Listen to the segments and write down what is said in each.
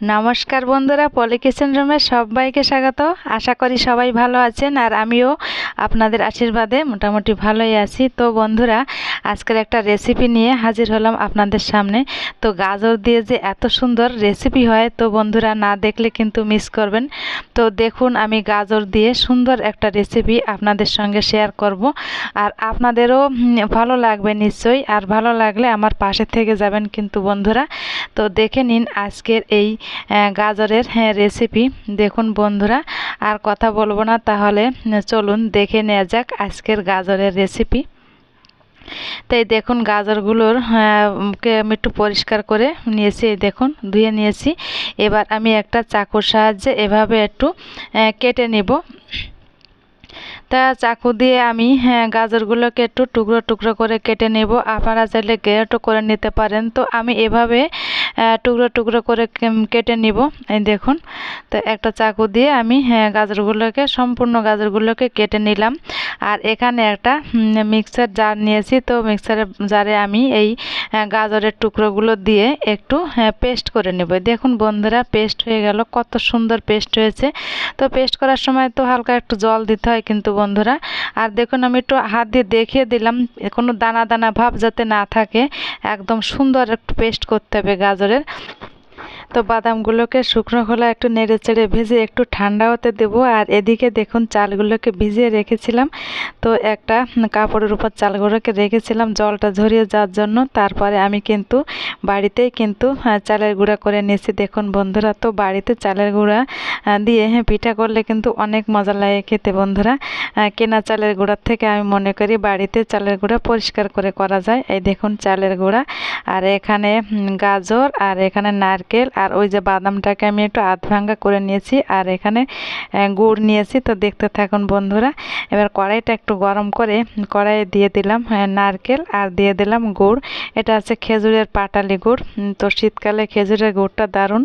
নমস্কার বন্ধুরা, পলি কিচেন রুমে সবাইকে স্বাগত। আশা করি সবাই ভালো আছেন আর আমিও আপনাদের আশীর্বাদে মোটামুটি ভালোই আছি। তো বন্ধুরা, আজকের একটা রেসিপি নিয়ে হাজির হলাম আপনাদের সামনে। তো গাজর দিয়ে যে এত সুন্দর রেসিপি হয়, তো বন্ধুরা না দেখলে কিন্তু মিস করবেন। তো দেখুন, আমি গাজর দিয়ে সুন্দর একটা রেসিপি আপনাদের সঙ্গে শেয়ার করব। আর আপনাদেরও ভালো লাগবে নিশ্চয়ই, আর ভালো লাগলে আমার পাশে থেকে যাবেন কিন্তু বন্ধুরা। তো দেখে নিন আজকের এই গাজরের হ্যাঁ রেসিপি দেখুন বন্ধুরা, আর কথা বলব না, তাহলে চলুন দেখে নেওয়া যাক আজকের গাজরের রেসিপি তাই দেখুন গাজরগুলোর কে আমি একটু পরিষ্কার করে নিয়েছি দেখুন, ধুয়ে নিয়েছি। এবার আমি একটা চাকুর সাহায্যে এভাবে একটু কেটে নেব। তা চাকু দিয়ে আমি হ্যাঁ গাজরগুলোকে একটু টুকরো টুকরো করে কেটে নেব। আপনারা চাইলে গ্রেটও করে নিতে পারেন। তো আমি এভাবে টুকরো টুকরো করে কেটে নিব। এই দেখুন, তো একটা চাকু দিয়ে আমি হ্যাঁ গাজরগুলোকে, সম্পূর্ণ গাজরগুলোকে কেটে নিলাম। আর এখানে একটা মিক্সার জার নিয়েছি। তো মিক্সারের জারে আমি এই গাজরের টুকরোগুলো দিয়ে একটু পেস্ট করে নেব। দেখুন বন্ধুরা, পেস্ট হয়ে গেল। কত সুন্দর পেস্ট হয়েছে। তো পেস্ট করার সময় তো হালকা একটু জল দিতে হয়, কিন্তু বন্ধুরা। আর দেখুন, আমি একটু হাত দিয়ে দেখিয়ে দিলাম, কোনো দানা দানা ভাব যাতে না থাকে, একদম সুন্দর একটু পেস্ট করতে হবে গাজরের। তো বাদামগুলোকে শুকনো খোলা একটু নেড়ে চেড়ে ভেজে একটু ঠান্ডা হতে দেব। আর এদিকে দেখুন, চালগুলোকে ভিজিয়ে রেখেছিলাম। তো একটা কাপড়ের উপর চালগুলোকে রেখেছিলাম, জলটা ঝরিয়ে যাওয়ার জন্য। তারপরে আমি কিন্তু বাড়িতেই কিন্তু চালের গুঁড়া করে নিয়েছি। দেখুন বন্ধুরা, তো বাড়িতে চালের গুঁড়া দিয়ে হ্যাঁ পিঠা করলে কিন্তু অনেক মজা লাগে খেতে বন্ধুরা। কেনা চালের গুঁড়ার থেকে আমি মনে করি বাড়িতে চালের গুঁড়া পরিষ্কার করে করা যায়। এই দেখুন চালের গুঁড়া। আর এখানে গাজর আর এখানে নারকেল আর ওই যে বাদামটাকে আমি একটু আধ ভাঙ্গা করে নিয়েছি, আর এখানে গুড় নিয়েছি। তো দেখতে থাকুন বন্ধুরা, এবার কড়াইটা একটু গরম করে কড়াইয়ে দিয়ে দিলাম নারকেল আর দিয়ে দিলাম গুড়। এটা আছে খেজুরের পাটালি গুড়। তো শীতকালে খেজুরের গুড়টা দারুণ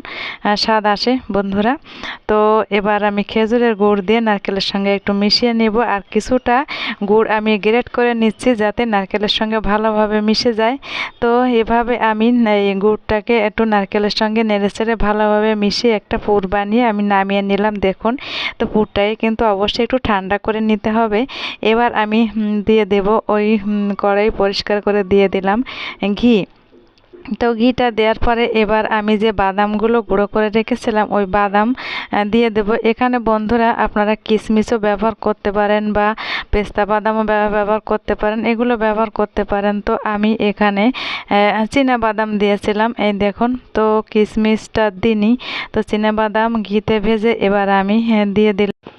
স্বাদ আসে বন্ধুরা। তো এবার আমি খেজুরের গুড় দিয়ে নারকেলের সঙ্গে একটু মিশিয়ে নিব, আর কিছুটা গুড় আমি গ্রেট করে নিচ্ছি যাতে নারকেলের সঙ্গে ভালোভাবে মিশে যায়। তো এভাবে আমি এই গুড়টাকে একটু নারকেলের সঙ্গে নেড়ে চেড়ে ভালোভাবে মিশিয়ে একটা পুর বানিয়ে আমি নামিয়ে নিলাম, দেখুন। তো পুরটাকে কিন্তু অবশ্যই একটু ঠান্ডা করে নিতে হবে। এবার আমি দিয়ে দেব ওই কড়াই পরিষ্কার করে দিয়ে দিলাম ঘি। তো ঘিটা দেওয়ার পরে এবার আমি যে বাদামগুলো গুঁড়ো করে রেখেছিলাম, ওই বাদাম দিয়ে দেব। এখানে বন্ধুরা আপনারা কিশমিশও ব্যবহার করতে পারেন বা পেস্তা বাদামও ব্যবহার করতে পারেন, এগুলো ব্যবহার করতে পারেন। তো আমি এখানে চীনা বাদাম দিয়েছিলাম। এই দেখুন, তো কিশমিশটা দিনই, তো চীনা বাদাম ঘিতে ভেজে এবার আমি দিয়ে দিলাম।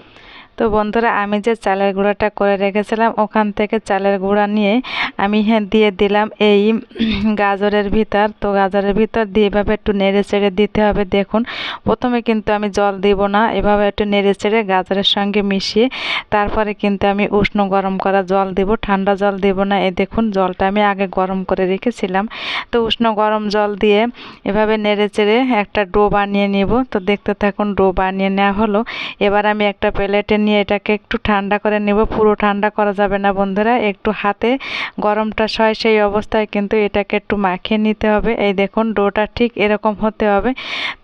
তো বন্ধুরা, আমি যে চালের গুঁড়াটা করে রেখেছিলাম, ওখান থেকে চালের গুঁড়া নিয়ে আমি হ্যাঁ দিয়ে দিলাম এই গাজরের ভিতর। তো গাজরের ভিতর দিয়ে এভাবে একটু নেড়ে চেড়ে দিতে হবে। দেখুন, প্রথমে কিন্তু আমি জল দিব না, এভাবে একটু নেড়ে চেড়ে গাজরের সঙ্গে মিশিয়ে তারপরে কিন্তু আমি উষ্ণ গরম করা জল দেব, ঠান্ডা জল দেব না। এই দেখুন, জলটা আমি আগে গরম করে রেখেছিলাম। তো উষ্ণ গরম জল দিয়ে এভাবে নেড়ে চেড়ে একটা ডো বানিয়ে নেব। তো দেখতে থাকুন, ডো বানিয়ে নেওয়া হলো। এবার আমি একটা প্লেটে নিয়ে এটাকে একটু ঠান্ডা করে নেব। পুরো ঠান্ডা করা যাবে না বন্ধুরা, একটু হাতে। গরমটা সয় সেই অবস্থায় কিন্তু এটাকে একটু মাখিয়ে নিতে হবে। এই দেখুন, ডোটা ঠিক এরকম হতে হবে।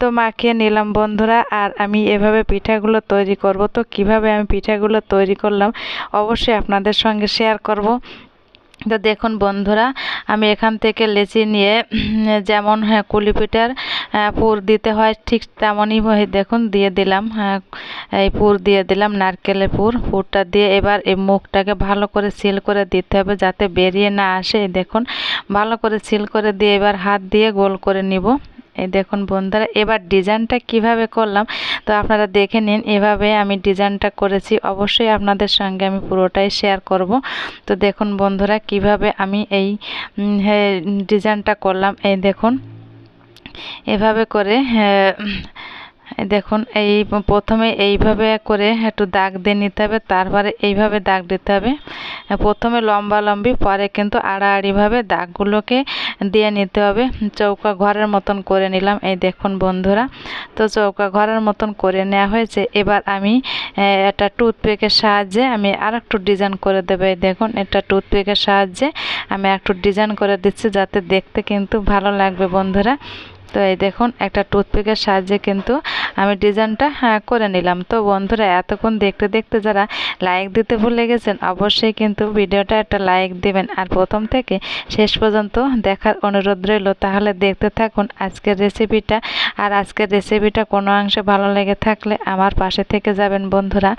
তো মাখিয়ে নিলাম বন্ধুরা, আর আমি এভাবে পিঠাগুলো তৈরি করব। তো কীভাবে আমি পিঠাগুলো তৈরি করলাম, অবশ্যই আপনাদের সঙ্গে শেয়ার করব। তো দেখুন বন্ধুরা, আমি এখান থেকে লেচি নিয়ে, যেমন হ্যাঁ কুলিপিটার পুর দিতে হয় ঠিক তেমনই দেখুন, দিয়ে দিলাম হ্যাঁ এই পুর দিয়ে দিলাম, নারকেলের পুর, পুরটা দিয়ে এবার এই মুখটাকে ভালো করে সিল করে দিতে হবে যাতে বেরিয়ে না আসে, দেখুন, ভালো করে সিল করে দিয়ে এবার হাত দিয়ে গোল করে নিব। এই দেখুন বন্ধুরা, এবার ডিজাইনটা কীভাবে করলাম? তো আপনারা দেখে নিন, এভাবে আমি ডিজাইনটা করেছি। অবশ্যই আপনাদের সঙ্গে আমি পুরোটাই শেয়ার করব। তো দেখুন বন্ধুরা, কীভাবে আমি এই ডিজাইনটা করলাম। এই দেখুন, এভাবে করে দেখুন, এই প্রথমে এইভাবে করে একটু দাগ দিয়ে নিতে হবে, তারপরে এইভাবে দাগ দিতে হবে। প্রথমে লম্বা লম্বি, পরে কিন্তু আড়াআড়িভাবে দাগগুলোকে দিয়ে নিতে হবে। চৌকা ঘরের মতন করে নিলাম, এই দেখুন বন্ধুরা। তো চৌকা ঘরের মতন করে নেওয়া হয়েছে। এবার আমি একটা টুথপেকের সাহায্যে আমি আর একটু ডিজাইন করে দেবে দেখুন এটা টুথপেকের সাহায্যে আমি একটু ডিজাইন করে দিচ্ছি, যাতে দেখতে কিন্তু ভালো লাগবে বন্ধুরা। তো এই দেখুন, একটা টুথপিকের সাহায্যে কিন্তু আমি ডিজাইনটা হ্যাঁ করে নিলাম। তো বন্ধুরা, এতক্ষণ দেখতে দেখতে যারা লাইক দিতে ভুলে গেছেন, অবশ্যই কিন্তু ভিডিওটা একটা লাইক দেবেন। আর প্রথম থেকে শেষ পর্যন্ত দেখার অনুরোধ রইল, তাহলে দেখতে থাকুন আজকের রেসিপিটা আর আজকের রেসিপিটা কোনো অংশে ভালো লেগে থাকলে আমার পাশে থেকে যাবেন বন্ধুরা।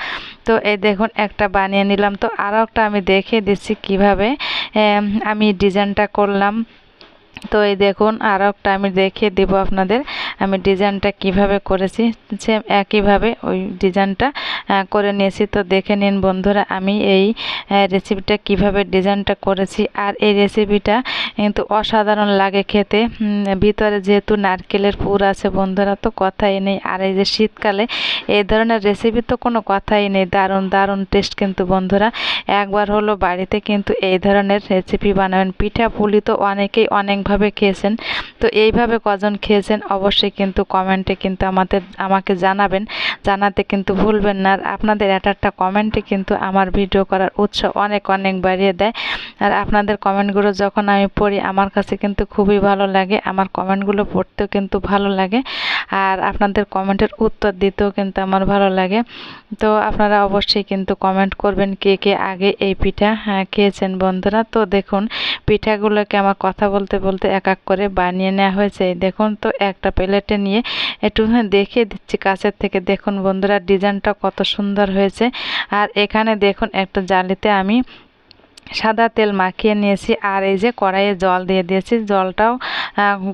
তো এই দেখুন, একটা বানিয়ে নিলাম। তো আরও একটা আমি দেখিয়ে দিচ্ছি কীভাবে আমি ডিজাইনটা করলাম। তো এই দেখুন, আরও একটা আমি দেখিয়ে দেবো আপনাদের। আমি ডিজাইনটা কীভাবে করেছি সেম একইভাবে ওই ডিজাইনটা করে নিয়েছি। তো দেখে নিন বন্ধুরা, আমি এই রেসিপিটা কীভাবে ডিজাইনটা করেছি। আর এই রেসিপিটা কিন্তু অসাধারণ লাগে খেতে। ভিতরে যেহেতু নারকেলের পুর আছে বন্ধুরা, তো কথাই নেই। আর এই যে শীতকালে এই ধরনের রেসিপি তো কোনো কথাই নেই। দারুণ দারুণ টেস্ট কিন্তু বন্ধুরা। একবার হলো বাড়িতে কিন্তু এই ধরনের রেসিপি বানাবেন। পিঠা পুলি তো অনেকেই অনেক ভাবে খেয়েছেন। তো এইভাবে কজন খেয়েছেন অবশ্যই কিন্তু কমেন্টে কিন্তু আমাদের আমাকে জানাবেন। জানাতে কিন্তু ভুলবেন না। আর আপনাদের একটা কমেন্টে কিন্তু আমার ভিডিও করার উৎসাহ অনেক অনেক বাড়িয়ে দেয়। আর আপনাদের কমেন্টগুলো যখন আমি পড়ি আমার কাছে কিন্তু খুবই ভালো লাগে। আমার কমেন্টগুলো পড়তেও কিন্তু ভালো লাগে। আর আপনাদের কমেন্টের উত্তর দিতেও কিন্তু আমার ভালো লাগে। তো আপনারা অবশ্যই কিন্তু কমেন্ট করবেন কে কে আগে এই পিঠা হ্যাঁ, খেয়েছেন বন্ধুরা। তো দেখুন পিঠাগুলোকে আমার কথা বলতে বলতে এক এক করে বানিয়ে নেওয়া হয়েছে। দেখুন তো, একটা প্লেটে নিয়ে একটু দেখিয়ে দিচ্ছি কাছের থেকে। দেখুন বন্ধুরা, ডিজাইনটা কত সুন্দর হয়েছে। আর এখানে দেখুন, একটা জালিতে আমি সাদা তেল মাখিয়ে নিয়েছি। আর এই যে কড়াইয়ে জল দিয়ে দিয়েছি। জলটাও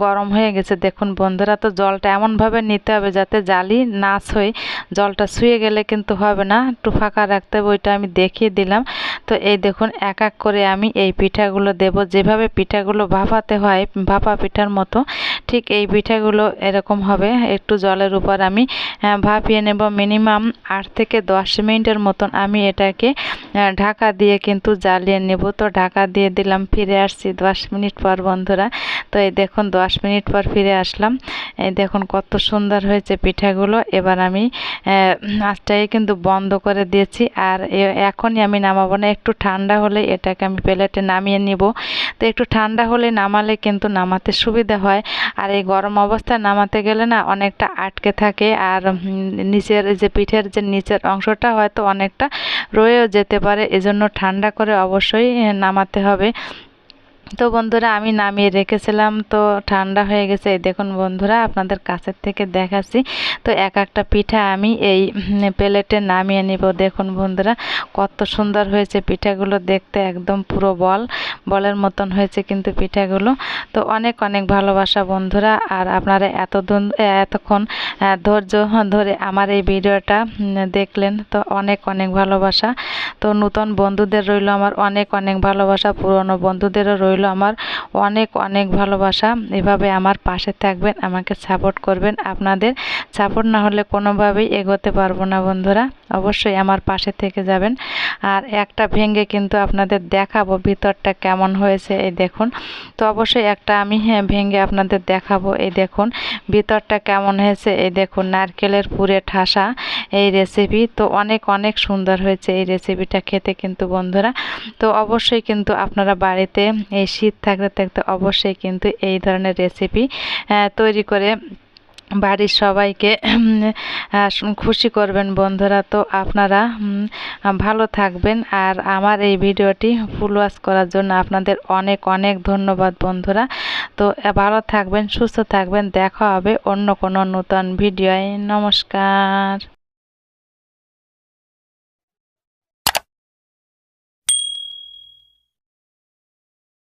গরম হয়ে গেছে। দেখুন বন্ধুরা, তো জলটা এমনভাবে নিতে হবে যাতে জালি নাচ হয়ে জলটা শুয়ে গেলে কিন্তু হবে না। একটু ফাঁকা রাখতে হবে, ওইটা আমি দেখিয়ে দিলাম। তো এই দেখুন, এক এক করে আমি এই পিঠাগুলো দেব। যেভাবে পিঠাগুলো ভাপাতে হয়, ভাপা পিঠার মতো, ঠিক এই পিঠাগুলো এরকম হবে। একটু জলের উপর আমি ভাপিয়ে নেব মিনিমাম আট থেকে দশ মিনিটের মতন আমি এটাকে ঢাকা দিয়ে কিন্তু জ্বালিয়ে নেব। তো ঢাকা দিয়ে দিলাম, ফিরে আসছি দশ মিনিট পর বন্ধুরা। তো এই দেখুন, দশ মিনিট পর ফিরে আসলাম। এই দেখুন কত সুন্দর হয়েছে পিঠাগুলো। এবার আমি আঁচটাকে কিন্তু বন্ধ করে দিয়েছি। আর এখনই আমি নামাবো না। একটু ঠান্ডা হলে এটাকে আমি প্লেটে নামিয়ে নিব। তো একটু ঠান্ডা হলে নামালে কিন্তু নামাতে সুবিধা হয়। আর এই গরম অবস্থায় নামাতে গেলে না অনেকটা আটকে থাকে আর নিচের যে পিঠের যে নিচের অংশটা হয়তো অনেকটা রয়েও যেতে পারে। এজন্য ঠান্ডা করে অবশ্যই নামাতে হবে। তো বন্ধুরা, আমি নামিয়ে রেখেছিলাম, তো ঠান্ডা হয়ে গেছে। এই দেখুন বন্ধুরা, আপনাদের কাছের থেকে দেখাচ্ছি। তো এক একটা পিঠা আমি এই প্লেটে নামিয়ে নিব। দেখুন বন্ধুরা, কত সুন্দর হয়েছে পিঠাগুলো দেখতে, একদম পুরো বল, বলের মতন হয়েছে কিন্তু পিঠাগুলো। তো অনেক অনেক ভালোবাসা বন্ধুরা, আর আপনারা এত এতক্ষণ ধৈর্য ধরে আমার এই ভিডিওটা দেখলেন, তো অনেক অনেক ভালোবাসা। তো নতুন বন্ধুদের রইল আমার অনেক অনেক ভালোবাসা, পুরনো বন্ধুদেরও রইল রইল আমার অনেক অনেক ভালোবাসা। এভাবে আমার পাশে থাকবেন, আমাকে সাপোর্ট করবেন। আপনাদের সাপোর্ট না হলে কোনোভাবেই এগোতে পারব না বন্ধুরা। অবশ্যই আমার পাশে থেকে যাবেন। আর একটা ভেঙে কিন্তু আপনাদের দেখাবো ভিতরটা কেমন হয়েছে, এই দেখুন। তো অবশ্যই একটা আমি হ্যাঁ ভেঙে আপনাদের দেখাবো, এই দেখুন। ভিতরটা কেমন হয়েছে, এই দেখুন, নারকেলের পুরে ঠাসা এই রেসিপি তো অনেক অনেক সুন্দর হয়েছে এই রেসিপিটা খেতে কিন্তু বন্ধুরা। তো অবশ্যই কিন্তু আপনারা বাড়িতে এই শীত থাকতে থাকতে অবশ্যই কিন্তু এই ধরনের রেসিপি তৈরি করে বাড়ির সবাইকে খুশি করবেন বন্ধুরা। তো আপনারা ভালো থাকবেন। আর আমার এই ভিডিওটি ফুল ওয়াশ করার জন্য আপনাদের অনেক অনেক ধন্যবাদ বন্ধুরা। তো ভালো থাকবেন, সুস্থ থাকবেন। দেখা হবে অন্য কোনো নতুন ভিডিওয়। নমস্কার।